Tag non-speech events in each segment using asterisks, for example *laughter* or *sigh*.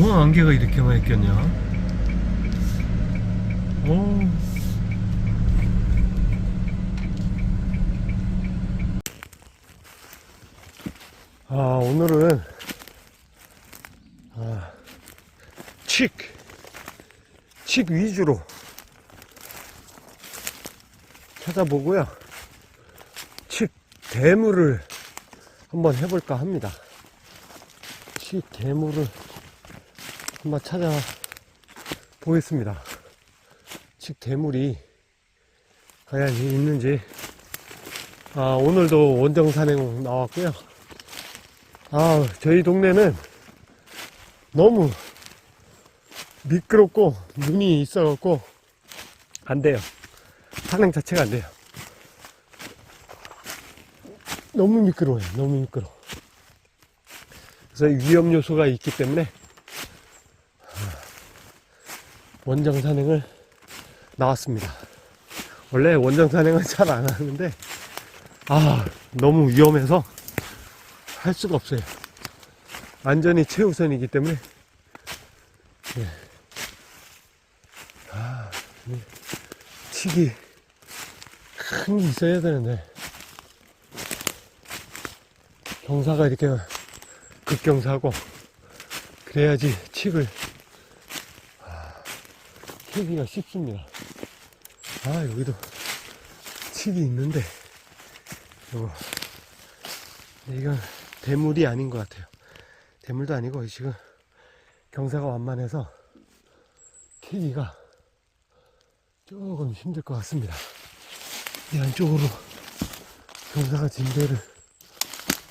뭐 안개가 이렇게 많이 꼈냐? 오. 아, 오늘은, 아, 칡, 칡 위주로 찾아보고요. 칡 대물을 한번 해볼까 합니다. 칡 대물을 한번 찾아 보겠습니다. 칡 대물이 과연 있는지. 아, 오늘도 원정산행 나왔고요. 아, 저희 동네는 너무 미끄럽고 눈이 있어갖고 안 돼요. 산행 자체가 안 돼요. 너무 미끄러워요. 너무 미끄러워. 그래서 위험 요소가 있기 때문에 원정 산행을 나왔습니다. 원래 원정 산행은 잘 안 하는데 아 너무 위험해서 할 수가 없어요. 안전이 최우선이기 때문에 예. 아, 이 칙이 큰 게 있어야 되는데 경사가 이렇게 급경사고 그래야지 칙을 아, 캐기가 쉽습니다. 아 여기도 칙이 있는데 이거 이건 대물이 아닌 것 같아요. 대물도 아니고 지금 경사가 완만해서 캐기가 조금 힘들 것 같습니다. 이 안쪽으로 경사가 진 데를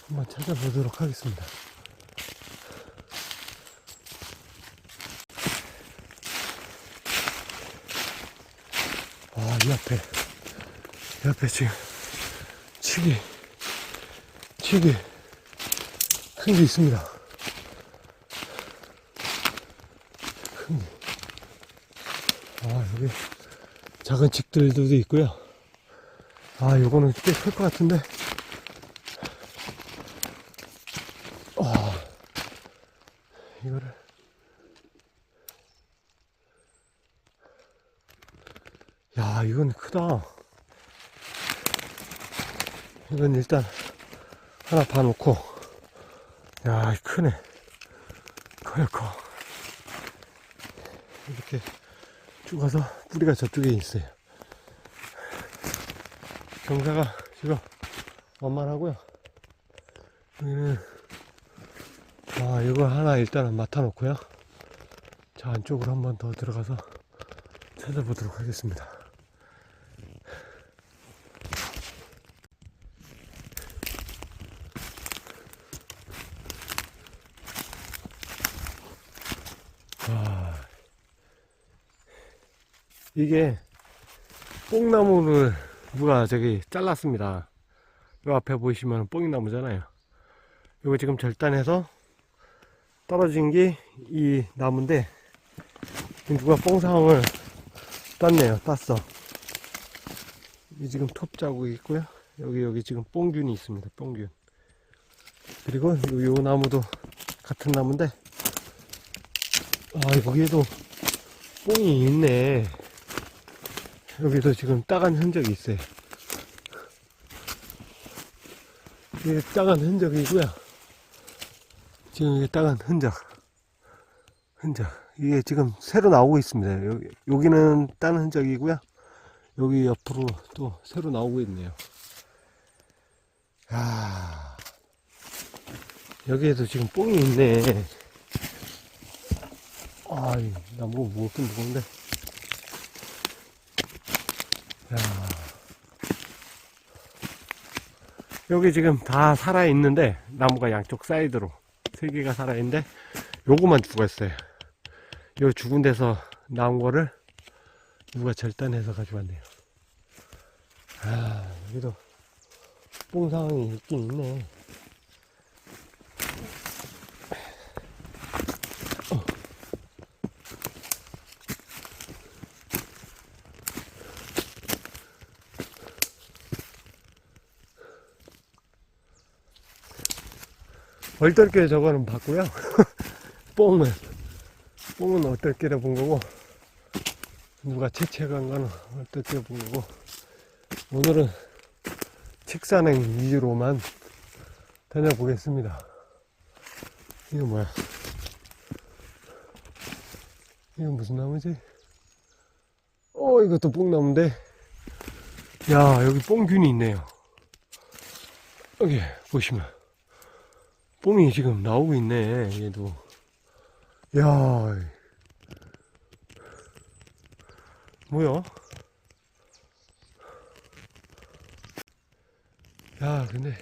한번 찾아보도록 하겠습니다. 이 앞에, 이 앞에 지금 칙이, 칙이 큰게 있습니다. 큰 게. 아, 여기 작은 칙들도 있고요. 아, 요거는 꽤 클 것 같은데. 아, 이거를. 야, 이건 크다. 이건 일단 하나 봐놓고. 야, 크네. 커요, 커. 이렇게 쭉 가서 뿌리가 저쪽에 있어요. 경사가 지금 완만하고요. 여기는 아 이거 하나 일단은 맡아놓고요. 자 안쪽으로 한번 더 들어가서 찾아보도록 하겠습니다. 이게 뽕나무를 누가 저기 잘랐습니다. 요 앞에 보이시면 뽕이나무잖아요. 이거 지금 절단해서 떨어진 게 이 나무인데 누가 뽕상을 땄네요. 땄어. 이 지금 톱 자국이 있고요. 여기 여기 지금 뽕균이 있습니다. 뽕균. 그리고 요, 요 나무도 같은 나무인데 아 여기에도 뽕이 있네. 여기도 지금 따간 흔적이 있어요. 이게 따간 흔적이고요. 지금 이게 따간 흔적. 흔적. 이게 지금 새로 나오고 있습니다. 여기, 여기는 딴 흔적이고요. 여기 옆으로 또 새로 나오고 있네요. 야 여기에도 지금 뽕이 있네. 아, 이 나무가 무겁긴 무거운데. 여기 지금 다 살아있는데, 나무가 양쪽 사이드로 세 개가 살아있는데, 요거만 죽었어요. 요 죽은 데서 나온 거를 누가 절단해서 가져왔네요. 아, 여기도 뽕 상황이 있긴 있네. 얼떨결에 저거는 봤고요. *laughs* 뽕은 뽕은 어떻게 본 거고 누가 채취한 거는 어떻게 본 거고 오늘은 책산행 위주로만 다녀보겠습니다. 이거 뭐야? 이건 무슨 나무지? 어, 이것도 뽕나무인데. 야, 여기 뽕균이 있네요. 여기, 보시면. 뽕이 지금 나오고 있네, 얘도. 야, 뭐야? 야, 근데,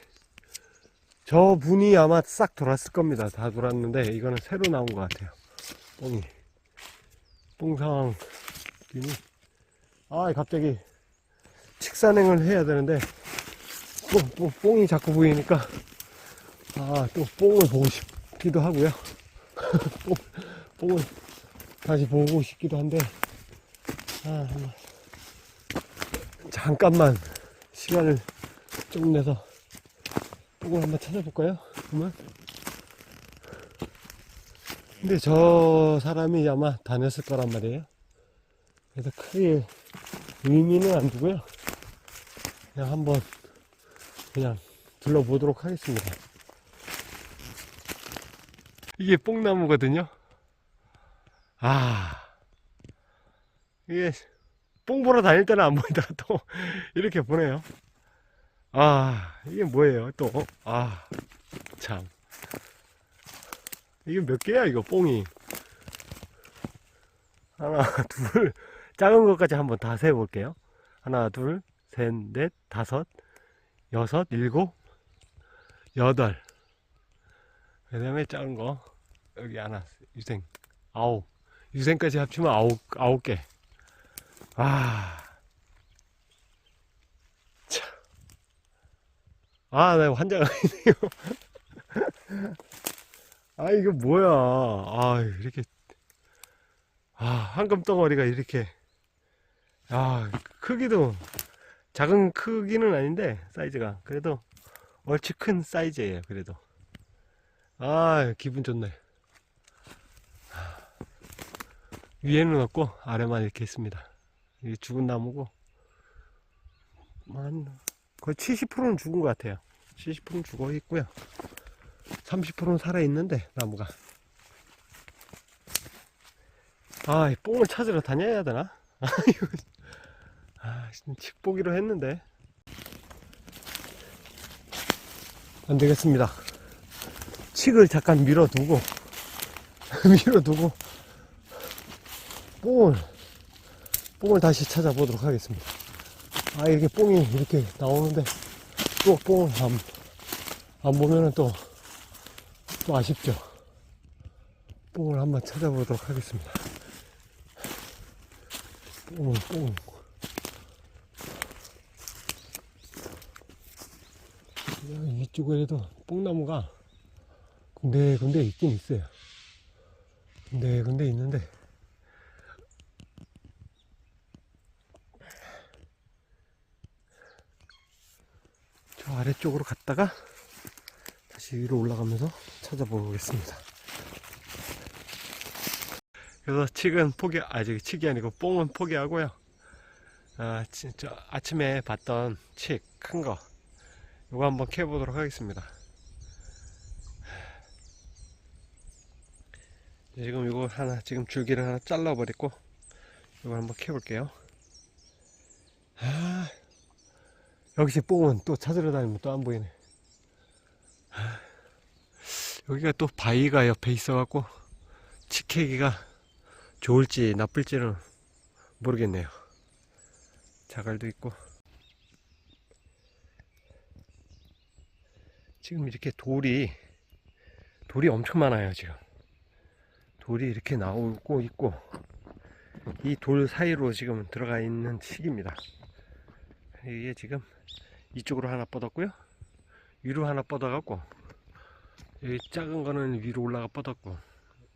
저 분이 아마 싹 돌았을 겁니다. 다 돌았는데, 이거는 새로 나온 것 같아요. 뽕이. 뽕상 균이. 아, 갑자기 식산행을 해야 되는데, 뽕, 뽕, 뽕이 자꾸 보이니까, 아, 또 뽕을 보고 싶기도 하고요. *laughs* 뽕, 뽕을 다시 보고 싶기도 한데, 아, 잠깐만 시간을 좀 내서 뽕을 한번 찾아볼까요? 그러면? 근데 저 사람이 아마 다녔을 거란 말이에요. 그래서 크게 의미는 안 두고요. 그냥 한번 그냥 둘러보도록 하겠습니다. 이게 뽕나무거든요. 아, 이게 뽕 보러 다닐 때는 안 보이다가 또 *laughs* 이렇게 보네요. 아, 이게 뭐예요? 또, 아, 참. 이게 몇 개야, 이거, 뽕이? 하나, *laughs* 둘, 작은 것까지 한번 다 세볼게요. 하나, 둘, 셋, 넷, 다섯, 여섯, 일곱, 여덟. 그 다음에 작은 거, 여기 하나, 유생, 아홉. 유생까지 합치면 아홉, 아홉 개. 아. 참. 아, 나 환장하네요. *laughs* 아, 이거 뭐야. 아, 이렇게. 아, 한금 덩어리가 이렇게. 아, 크기도 작은 크기는 아닌데, 사이즈가. 그래도 얼추 큰 사이즈예요, 그래도. 아, 기분 좋네. 위에는 없고, 아래만 이렇게 있습니다. 이게 죽은 나무고, 한, 거의 70%는 죽은 것 같아요. 70%는 죽어 있고요. 30%는 살아 있는데 나무가. 아, 이 뽕을 찾으러 다녀야 되나? *laughs* 아, 아, 칙 보기로 했는데. 안 되겠습니다. 칙을 잠깐 밀어두고, *laughs* 밀어두고, 뽕을, 뽕을 다시 찾아보도록 하겠습니다. 아, 이게 뽕이 이렇게 나오는데, 또 뽕을 안, 안 보면은 또, 또 아쉽죠. 뽕을 한번 찾아보도록 하겠습니다. 뽕, 뽕. 여기 위쪽에도 뽕나무가 군데군데 있긴 있어요. 군데군데 있는데, 저 아래쪽으로 갔다가 다시 위로 올라가면서 찾아보겠습니다. 그래서 칡은 포기, 아, 저기 칡이 아니고 뽕은 포기하고요. 아, 진짜 아침에 봤던 칡, 큰 거. 이거 한번 캐보도록 하겠습니다. 지금 이거 하나, 지금 줄기를 하나 잘라버렸고, 이거 한번 캐볼게요. 아, 역시 뽕은 또 찾으러 다니면 또 안 보이네. 여기가 또 바위가 옆에 있어갖고 치캐기가 좋을지 나쁠지는 모르겠네요. 자갈도 있고 지금 이렇게 돌이 돌이 엄청 많아요 지금 돌이 이렇게 나오고 있고 이 돌 사이로 지금 들어가 있는 시기입니다. 이게 지금 이쪽으로 하나 뻗었고요. 위로 하나 뻗어갖고 여기 작은 거는 위로 올라가 뻗었고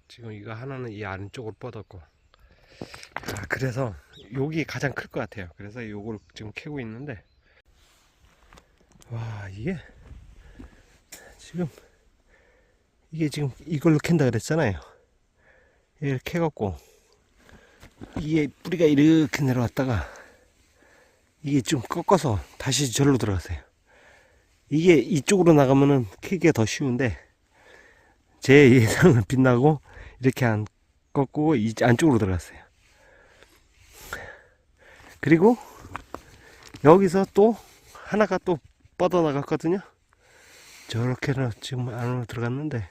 지금 이거 하나는 이 안쪽으로 뻗었고 아, 그래서 여기 가장 클 것 같아요. 그래서 요걸 지금 캐고 있는데 와 이게 지금 이게 지금 이걸로 캔다 그랬잖아요. 이렇게 해갖고 이게 뿌리가 이렇게 내려왔다가 이게 좀 꺾어서 다시 절로 들어가세요. 이게 이쪽으로 나가면은 키기가 더 쉬운데 제 예상은 빗나고 이렇게 안 꺾고 이 안쪽으로 들어갔어요. 그리고 여기서 또 하나가 또 뻗어나갔거든요. 저렇게는 지금 안으로 들어갔는데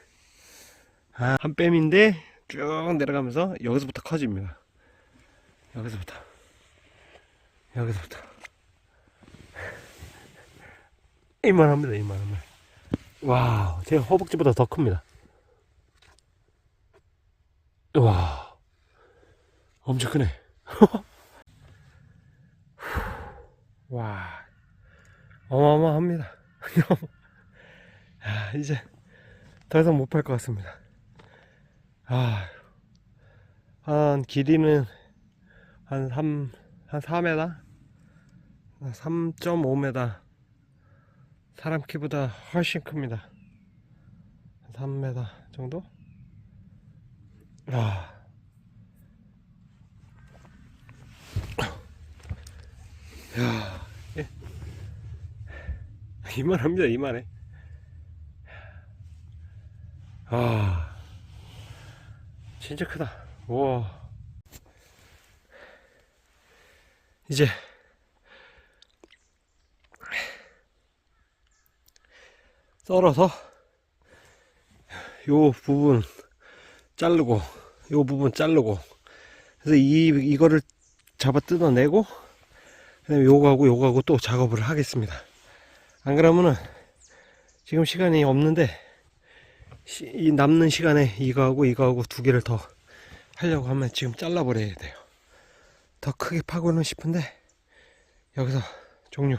아, 한 뺨인데 쭉 내려가면서 여기서부터 커집니다. 여기서부터 여기서부터 이만합니다. 이만하면 와, 제 허벅지보다 더 큽니다. 와, 엄청 크네. *laughs* 와, 어마어마합니다. *laughs* 아, 이제 더 이상 못 팔 것 같습니다. 아, 한 길이는 한 3, 한 4m? 3.5m. 사람 키보다 훨씬 큽니다. 한 3m 정도? 아. 야, 예. 이만합니다, 이만해. 아, 진짜 크다. 우와. 이제 썰어서 요 부분 자르고 요 부분 자르고 그래서 이 이거를 잡아 뜯어내고 그다음에 요거하고 요거하고 또 작업을 하겠습니다. 안 그러면은 지금 시간이 없는데 시- 이 남는 시간에 이거하고 이거하고 두 개를 더 하려고 하면 지금 잘라버려야 돼요. 더 크게 파고는 싶은데 여기서 종료.